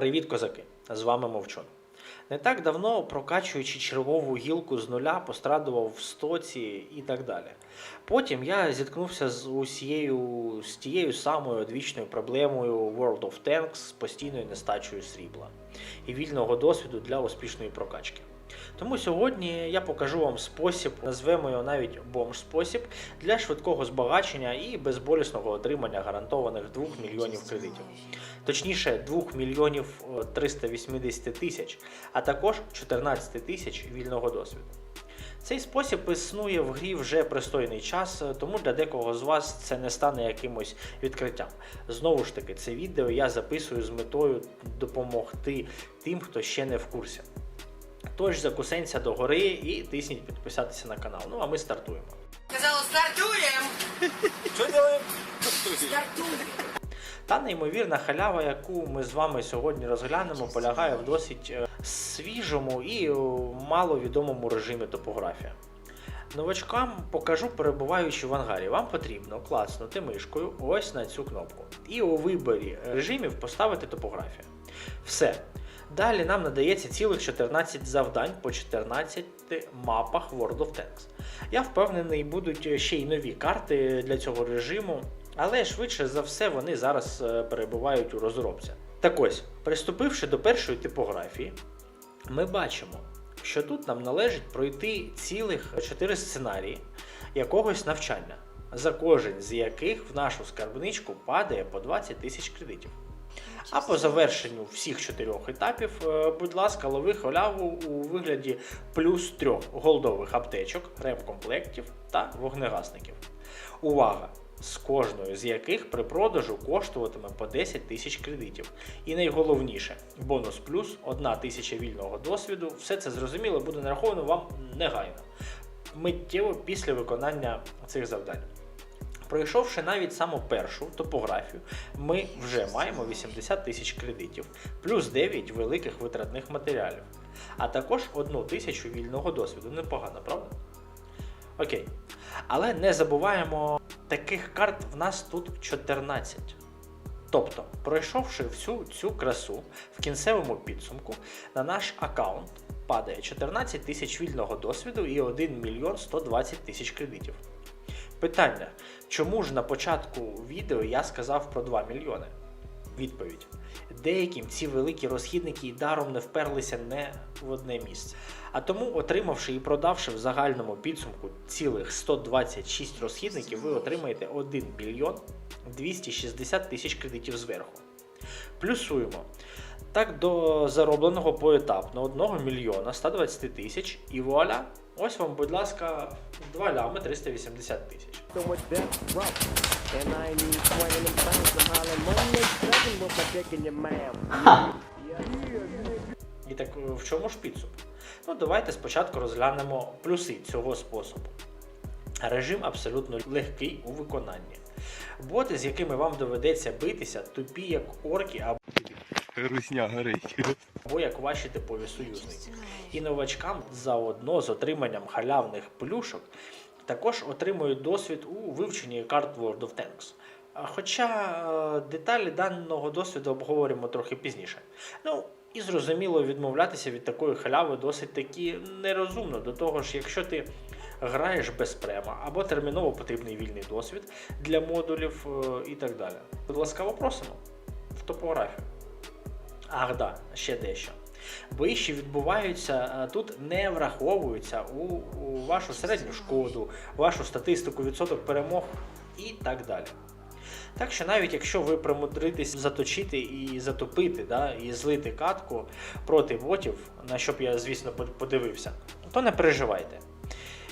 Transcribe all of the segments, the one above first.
Привіт, козаки! З вами Мовчун. Не так давно, прокачуючи чергову гілку з нуля, пострадував в стоці і так далі. Потім я зіткнувся з усією з тією самою одвічною проблемою World of Tanks з постійною нестачею срібла і вільного досвіду для успішної прокачки. Тому сьогодні я покажу вам спосіб, назвемо його навіть бомж-спосіб для швидкого збагачення і безболісного отримання гарантованих 2 мільйонів кредитів. Точніше, 2 мільйонів е, 380 тисяч, а також 14 тисяч вільного досвіду. Цей спосіб існує в грі вже пристойний час, е, тому для декого з вас це не стане якимось відкриттям. Знову ж таки, це відео я записую з метою допомогти тим, хто ще не в курсі. Тож закусенься до гори і тисніть підписатися на канал. Ну а ми стартуємо. Сказал, стартуем! Что делаем? Стартуем! Та неймовірна халява, яку ми з вами сьогодні розглянемо, полягає в досить е, свіжому і е, маловідомому режимі топографія. Новачкам покажу, перебуваючи в ангарі. Вам потрібно клацнути мишкою ось на цю кнопку. І у виборі режимів поставити топографію. Все. Далі нам надається цілих 14 завдань по 14 мапах World of Tanks. Я впевнений, будуть ще й нові карти для цього режиму, але швидше за все вони зараз е, перебувають у розробці. Так ось, приступивши до першої типографії, ми бачимо, що тут нам належить пройти цілих 4 сценарії якогось навчання, за кожен з яких в нашу скарбничку падає по 20 тисяч кредитів. А по завершенню всіх чотирьох етапів, е, будь ласка, лови халяву у вигляді плюс трьох голдових аптечок, ремкомплектів та вогнегасників. Увага! З кожною з яких при продажу коштуватиме по 10 тисяч кредитів. І найголовніше, бонус плюс 1 тисяча вільного досвіду. Все це зрозуміло буде нараховано вам негайно, миттєво після виконання цих завдань. Пройшовши навіть саму першу топографію, ми вже маємо 80 тисяч кредитів, плюс 9 великих витратних матеріалів, а також 1 тисячу вільного досвіду. Непогано, правда? Окей. Але не забуваємо, таких карт в нас тут 14. Тобто, пройшовши всю цю красу в кінцевому підсумку, на наш аккаунт падає 14 тисяч вільного досвіду і 1 мільйон 120 тисяч кредитів. Питання: чому ж на початку відео я сказав про 2 мільйони? Відповідь: деяким ці великі розхідники і даром не вперлися не в одне місце. А тому, отримавши і продавши в загальному підсумку цілих 126 розхідників, ви отримаєте 1 мільйон 260 тисяч кредитів зверху. Плюсуємо. Так до заробленого поетапно 1 мільйона 120 тисяч і вуаля, ось вам, будь ласка, 2 лями 380 тисяч. І так е, в чому ж підсумок? Ну, давайте спочатку розглянемо плюси цього способу. Режим абсолютно легкий у виконанні. Боти, з якими вам доведеться битися, тупі як орки або Русня горить. або як ваші типові союзники. І новачкам заодно з отриманням халявних плюшок також отримують досвід у вивченні карт World of Tanks. Хоча е, деталі даного досвіду обговоримо трохи пізніше. Ну, і зрозуміло, відмовлятися від такої халяви досить таки нерозумно. До того ж, якщо ти граєш без према або терміново потрібний вільний досвід для модулів е, і так далі. Будь ласкаво просимо в топографію. Ах, да, ще дещо. Бої, відбуваються е, тут, не враховуються у, у вашу середню шкоду, вашу статистику відсоток перемог і так далі. Так що навіть якщо ви примудритесь заточити і затопити, да, і злити катку проти ботів, на що б я, звісно, подивився, то не переживайте.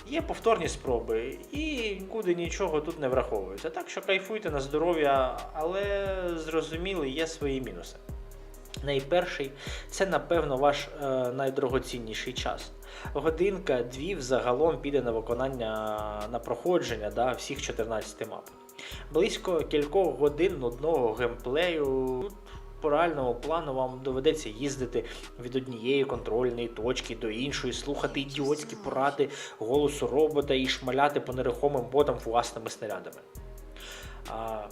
Є повторні спроби, і нікуди нічого тут не враховується. Так що кайфуйте на здоров'я, але зрозуміло, є свої мінуси. Найперший це, напевно, ваш е, найдорогоцінніший час. Годинка, дві взагалом піде на виконання на проходження да, всіх 14 мап. Близько кількох годин нудного геймплею. По реальному плану вам доведеться їздити від однієї контрольної точки до іншої, слухати ідіотські поради голосу робота і шмаляти по нерухомим ботам власними снарядами. А,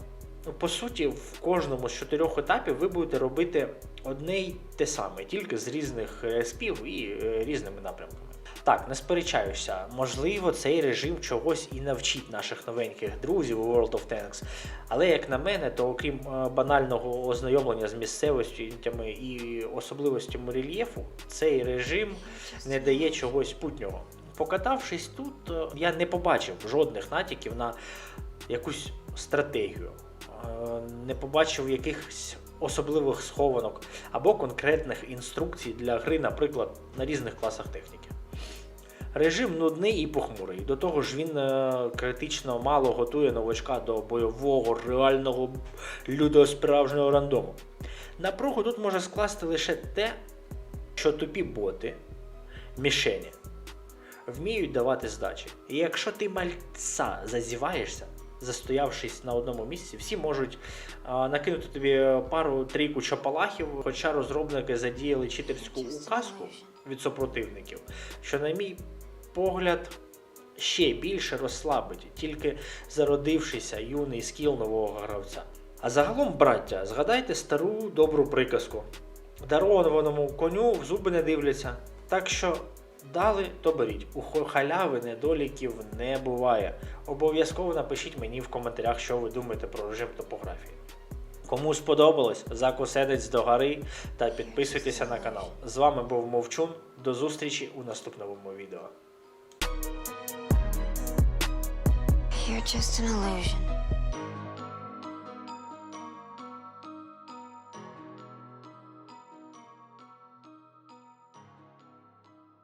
по суті, в кожному з чотирьох етапів ви будете робити одне й те саме, тільки з різних е, спів і е, різними напрямками. Так, не сперечаюся, можливо, цей режим чогось і навчить наших новеньких друзів у World of Tanks. Але як на мене, то окрім е, банального ознайомлення з місцевостями і особливостями рельєфу, цей режим не дає чогось путнього. Покатавшись тут, я не побачив жодних натяків на якусь стратегію, не побачив якихось особливих схованок або конкретних інструкцій для гри, наприклад, на різних класах техніки. Режим нудний і похмурий. До того ж, він е, критично мало готує новачка до бойового, реального людосправжнього рандому. Напругу тут може скласти лише те, що тупі боти, мішені, вміють давати здачі. І якщо ти мальця зазіваєшся, застоявшись на одному місці, всі можуть накинути тобі пару трійку чапалахів, хоча розробники задіяли читерську указку від супротивників, що, на мій погляд, ще більше розслабить, тільки зародившися юний скіл нового гравця. А загалом, браття, згадайте стару добру приказку. Дарованому коню в зуби не дивляться. Так що дали, то беріть. У халяви недоліків не буває. Обов'язково напишіть мені в коментарях, що ви думаєте про режим топографії. Кому сподобалось, закуседець до гори та підписуйтеся на канал. З вами був Мовчун. До зустрічі у наступному відео. You're just an illusion.